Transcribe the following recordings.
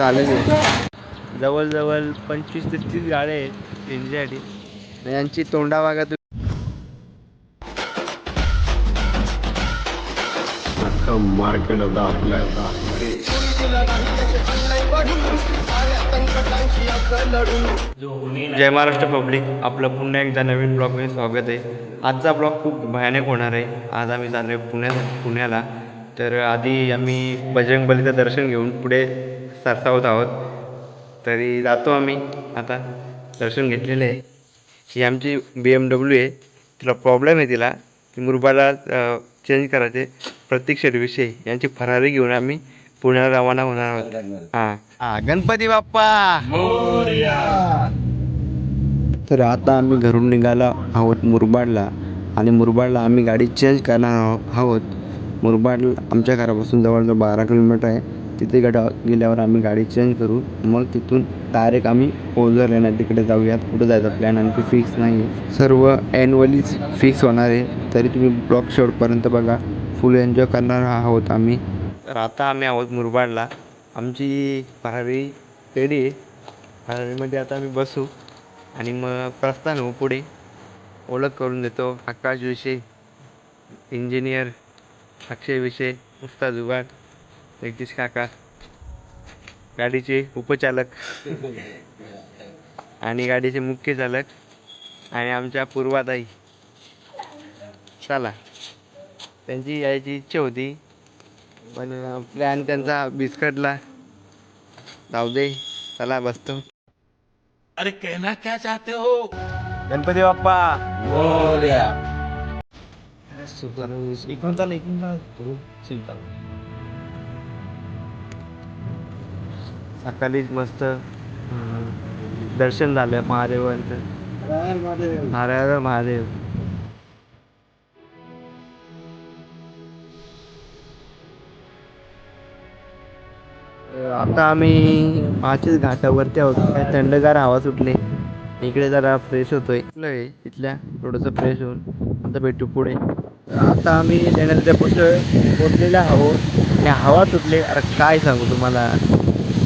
आलेली. आहे जवळजवळ पंचवीस ते तीस गाड्या आहेत त्यांच्यासाठी. यांची तोंडा तुम्ही मार्केट होता आपल्या जय महाराष्ट्र पब्लिक. आपलं पुन्हा एकदा नवीन ब्लॉगमध्ये स्वागत आहे. आजचा ब्लॉग खूप भयानक होणार आहे. आज आम्ही चाललो आहे पुण्यात पुण्याला. तर आधी आम्ही बजरंगबलीचं दर्शन घेऊन पुढे सरसावत आहोत. तरी जातो आम्ही. आता दर्शन घेतलेलं आहे. ही आमची बी एम डब्ल्यू आहे. तिला प्रॉब्लेम आहे तिला. ती मुरबाला चेंज करायचे. प्रत्येक सर्विसही यांची फरारी घेऊन आम्ही पुण्याला रवाना होणार आहोत. हां. हां गणपती बाप्पा! तर आता आम्ही घरून निघालो आहोत मुरबाडला. आणि मुरबाडला आम्ही गाडी चेंज करणार आहो- आहोत. मुरबाड आमच्या घरापासून जवळजवळ बारा किलोमीटर आहे. तिथे गडा गेल्यावर आम्ही गाडी चेंज करू. मग तिथून डायरेक्ट आम्ही ओझर येणार तिकडे जाऊयात. कुठं जायचा प्लॅन आणखी फिक्स नाही आहे. सर्व ॲन्युअलीच फिक्स होणार आहे. तरी तुम्ही ब्लॉग शेवटपर्यंत बघा. फुल एन्जॉय करणार आहोत आम्ही. तर आता आम्ही आहोत मुरबाडला. आमची फरारी रेडी आहे. फरारीमध्ये आता आम्ही बसू. आणि मग प्रस्थान हो पुढे. ओळख करून देतो. आकाश जोशी इंजिनियर अक्षय विषय उस्ताद जुबाड जगदीश काका गाडीचे उपचालक आणि गाडीचे मुख्य चालक आणि आमच्या पूर्वाताई. चला. त्यांची यायची इच्छा होती पण प्लॅन त्यांचा बिस्कटला. जाऊ दे. चला बसतो. अरे कहना क्या चाहते हो? गणपती बाप्पा. सकाळीच मस्त दर्शन झालं महादेवांचं. हर महादेव. आता आम्ही पाचच घाटावरती आहोत. काय थंडगार हवा सुटली. इकडे जरा फ्रेश होतोय. लय इथल्या? थोडंसं फ्रेश होऊन. आता भेटू पुढे. आता आम्ही लेण्याच्या पोचलो पोचलेले आहोत. आणि हवा सुटले अरे काय सांगू तुम्हाला?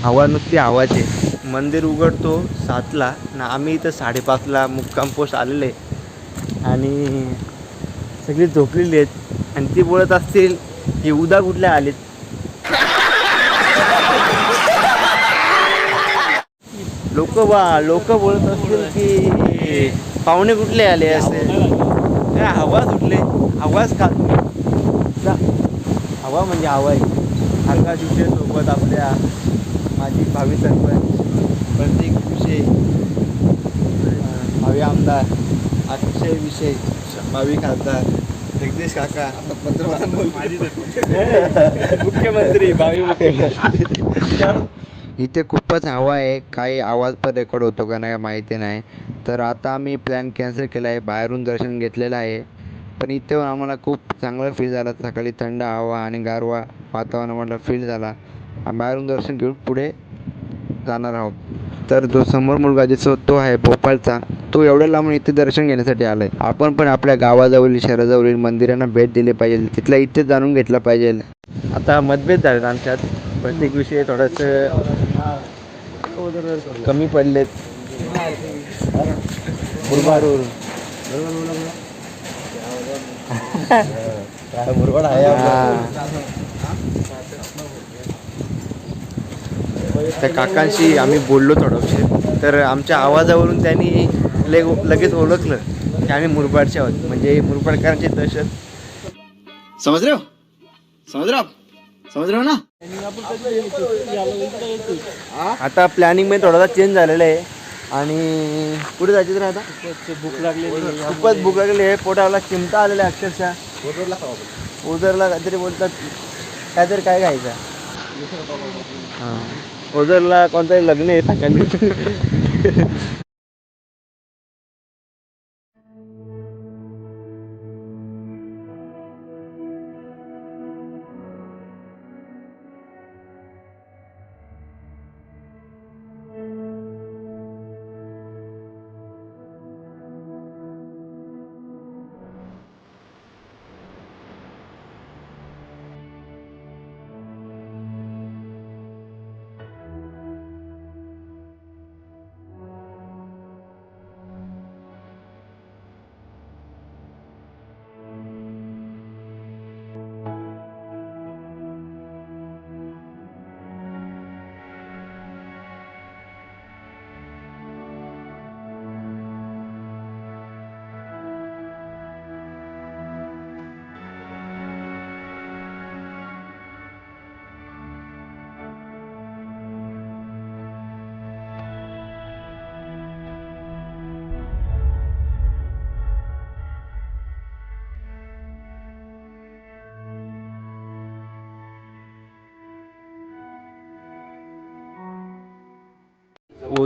हवा नुसती हवाचे. मंदिर उघडतो सातला. ना आम्ही इथं साडेपाचला मुक्काम पोस्ट आलेले. आणि सगळी झोपलेली आहेत. आणि ती बोलत असतील की उद्या कुठल्या आलेत? लोक बा लोक बोलत असतील की पाहुणे कुठले आले असे? काय हवा सुटले आवाज का जा. हवा म्हणजे हवा आहे आकाश विषय सोबत आपल्या माझी भावी सरपंच प्रत्येक विषय भावी आमदार अक्षय विषय भावी खासदार जगदीश काका मुख्यमंत्री भावी मुख्यमंत्री इथे खूपच हवा आहे. काही आवाज पण रेकॉर्ड होतो का नाही माहिती नाही. तर आता आम्ही प्लॅन कॅन्सल केला आहे. बाहेरून दर्शन घेतलेलं आहे. पण इथे येऊन आम्हाला खूप चांगला फील झाला. सकाळी थंड हवा आणि गारवा वातावरण आम्हाला फील झाला. आम्ही बाहेरून दर्शन घेऊन पुढे जाणार आहोत. तर जो समोर मुलगा दिसतो तो आहे भोपाळचा तो एवढ्या लांबून इथे दर्शन घेण्यासाठी आला आहे आपण पण आपल्या गावाजवळील शहराजवळील मंदिरांना भेट दिली पाहिजे. तिथल्या इथे जाणून घेतलं पाहिजे. आता मतभेद झालेत आमच्यात. प्रत्येक विषय थोडंसं कमी पडलेत. मुरबाड आहे त्या काकांशी आम्ही बोललो थोडंसे. तर आमच्या आवाजावरून त्यांनी ले लगेच ओळखलं की आम्ही मुरबाडचे आहोत. म्हणजे मुरबाडकरांची दहशत आप समझ रहे हो ना? आता प्लॅनिंगमध्ये थोडासा चेंज झालेला आहे. आणि पुढे जायचं तर आता? भूक लागली खूपच भूक लागलेली आहे. पोटाला चिमटा आलेला आहे अक्षरशः. ओझरला काहीतरी बोलतात. काहीतरी काय खायचं? हां. ओझरला कोणतरी लग्न आहे.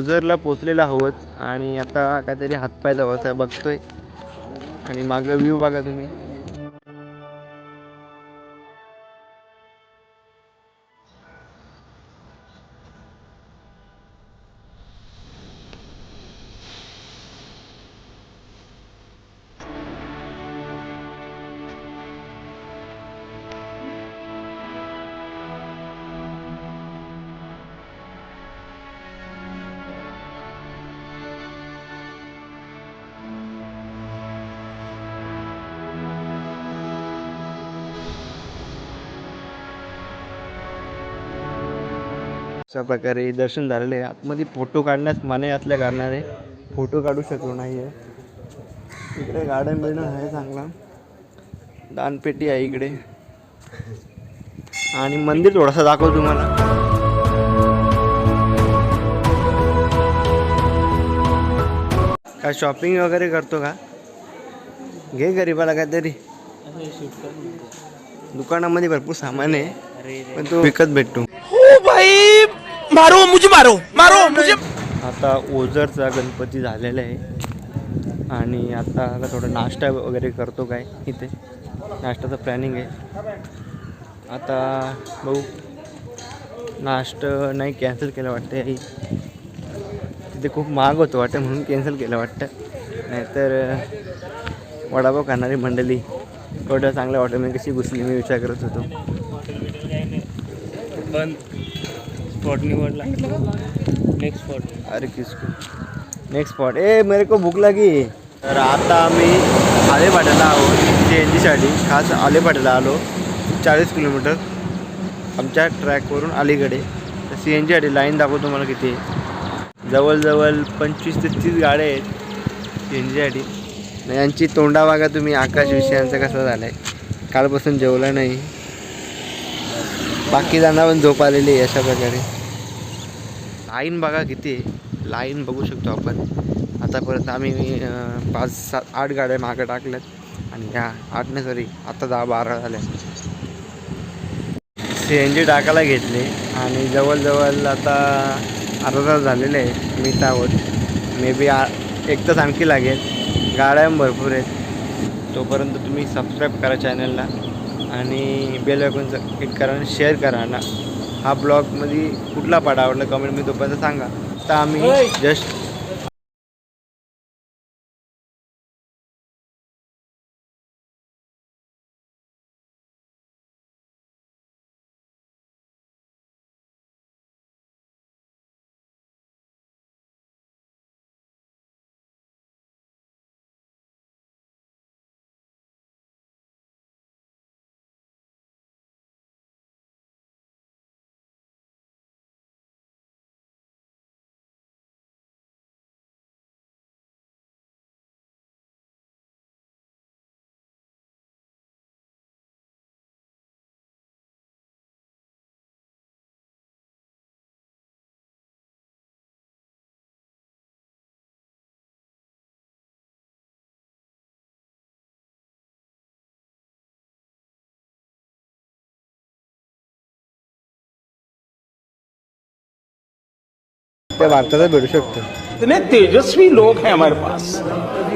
सकाळी पोचलेला पोचलेलो आहोत आणि आता काहीतरी हातपाय धुवायचा बघतोय. आणि मागं व्ह्यू बघा तुम्ही. अशा प्रकारे दर्शन झालेले आहे. आतमध्ये फोटो काढण्यास मनाई असल्या कारणाने फोटो काढू शकलो नाही आहे इकडे गार्डन बिर्डन आहे चांगला. दानपेटी आहे इकडे. आणि मंदिर थोडासा दाखव तुम्हाला. काय शॉपिंग वगैरे करतो का? घे गरीबाला काहीतरी. दुकानामध्ये भरपूर सामान आहे. पण तो विकत भेटतो. भाई! मारो मुझे मारो मारो मुझे आता ओझरचा गणपती झालेला आहे. आणि आता आता थोडं नाश्ता वगैरे करतो काय इथे. नाश्त्याचं प्लॅनिंग आहे. आता बघू नाश्ता नाही कॅन्सल केलं वाटतं आई तिथे खूप महाग होतं वाटतं म्हणून कॅन्सल केलं वाटतं. नाहीतर वडापाव खाणारी मंडळी एवढं चांगलं वाटतं मी कशी घुसली मी विचार करत होतो. पण स्पॉट निवडला नेक्स्ट स्पॉट अरे किसको नेक्स्ट स्पॉट ए मेरे को भूक लागी. तर आता आम्ही आलेपाट्याला आहोत सी एन जीसाठी खास आलेपाट्याला आलो. चाळीस किलोमीटर. आमच्या ट्रॅकवरून अलीकडे. तर सी एन जीसाठी लाईन दाखवतो तुम्हाला किती जवळजवळ पंचवीस ते तीस गाड्या आहेत सी एन जीसाठी यांची तोंडा बघा तुम्ही आकाश विषयांचा कसा झाला आहे कालपासून जेवला नाही. बाकी जणांना पण झोप आलेली आहे अशा प्रकारे. लाईन बघा किती आहे. लाईन बघू शकतो आपण. आतापर्यंत आम्ही पाच सात आठ गाड्या मागं टाकल्यात. आणि ह्या आठ नाही सॉरी आता दहा बारा झाल्या. सी एन जी टाकायला घेतली. आणि जवळजवळ आता अर्धा तास झालेले आहे. मी त्यावर आहोत. मे बी एक तास आणखी लागेल. गाड्या पण भरपूर आहेत. तोपर्यंत तुम्ही सबस्क्राईब करा चॅनलला आणि बेल आयकॉनचं क्लिक करा आणि शेअर करा ना. हा ब्लॉगमध्ये कुठला पाठ आवडला कमेंटमध्ये तोपर्यंत सांगा. तर आम्ही जस्ट त्या भारताला भेटू शकतो. कितने तेजस्वी लोग हैं हमारे पास।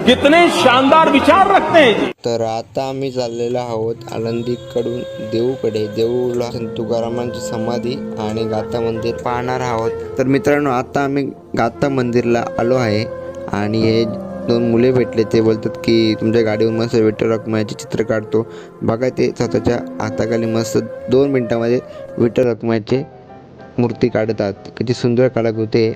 कितने शानदार विचार रखते हैं जी। तर आता आम्ही चाललेलो आहोत आळंदीकडून देऊकडे. देऊला संत तुकारामांची समाधी आणि गाथा मंदिर पाहणार आहोत. तर मित्रांनो आता आम्ही गाथा मंदिरला आलो आहे आणि हे दोन मुले भेटले. ते बोलतात की तुमच्या गाडीवर मस्त विठ्ठल रखुमाईचे चित्र काढतो. बघा ते स्वतःच्या हाताखाली मस्त दोन मिनटामध्ये विठ्ठल रखुमाईचे मूर्ती काढतात किती सुंदर कलाकृती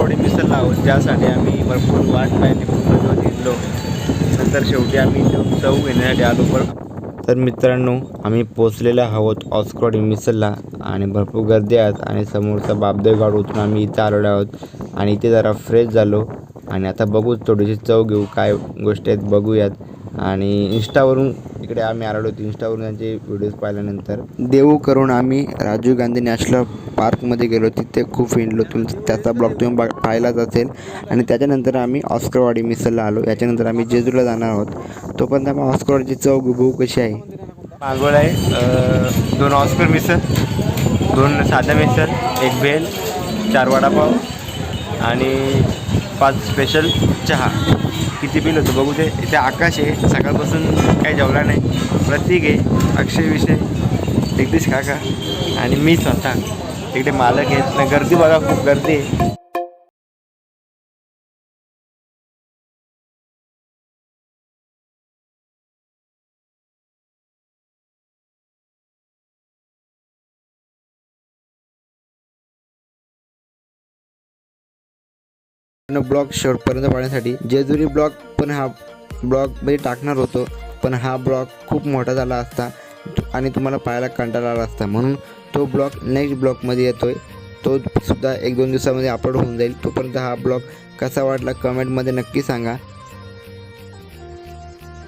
थोडी ऑस्ट्रोवाडी आहोत ज्यासाठी आम्ही भरपूर वाट पाहिली पूर्ण घेतलो नंतर शेवटी आम्ही चव घेण्यासाठी आलो. पण तर मित्रांनो आम्ही पोचलेलो आहोत ऑस्क्रॉडी मिसलला आणि भरपूर गर्दी आहेत आणि समोरचा बापदेव गाड उतरून आम्ही इथं आलेलो आहोत आणि इथे जरा फ्रेश झालो. आणि आता बघूच थोडीशी चव घेऊ काय गोष्टी आहेत बघूयात. आणि इंस्टावरून इकडे आम्ही आलेलो होतो. इंस्टावरून त्यांचे व्हिडिओज पाहिल्यानंतर. देऊ करून आम्ही राजीव गांधी नॅशनल पार्कमध्ये गेलो. तिथे खूप हिंडलो तुम त्याचा ब्लॉग तुम्ही बघ पाहिलाच असेल. आणि त्याच्यानंतर आम्ही ऑस्करवाडी मिसलला आलो. याच्यानंतर आम्ही जेजूला जाणार आहोत. तोपर्यंत आम्ही ऑस्करवाडीची चव बघू कशी आहे. मागवड आहे. दोन ऑस्कर मिसळ दोन साधा मिसळ एक भेल चार वडापाव आणि पाच स्पेशल चहा. किती बिल होतं बघू ते इथे आकाश आहे. सकाळपासून काही जेवला नाही. प्रतीक आहे. अक्षय विषय. जगदीश काका. आणि मी स्वतः. इकडे मालक आहेत. ना गर्दी बघा खूप गर्दी आहे. ब्लॉग शेवटपर्यंत पाहण्यासाठी जेजुरी ब्लॉग पण हा ब्लॉगमध्ये टाकणार होतो पण हा ब्लॉग खूप मोठा झाला असता आणि तुम्हाला पाहायला कंटाळा आला असता. म्हणून तो ब्लॉग नेक्स्ट ब्लॉगमध्ये येतो आहे तो सुद्धा एक दोन दिवसामध्ये अपलोड होऊन जाईल. तोपर्यंत हा ब्लॉग कसा वाटला कमेंटमध्ये नक्की सांगा.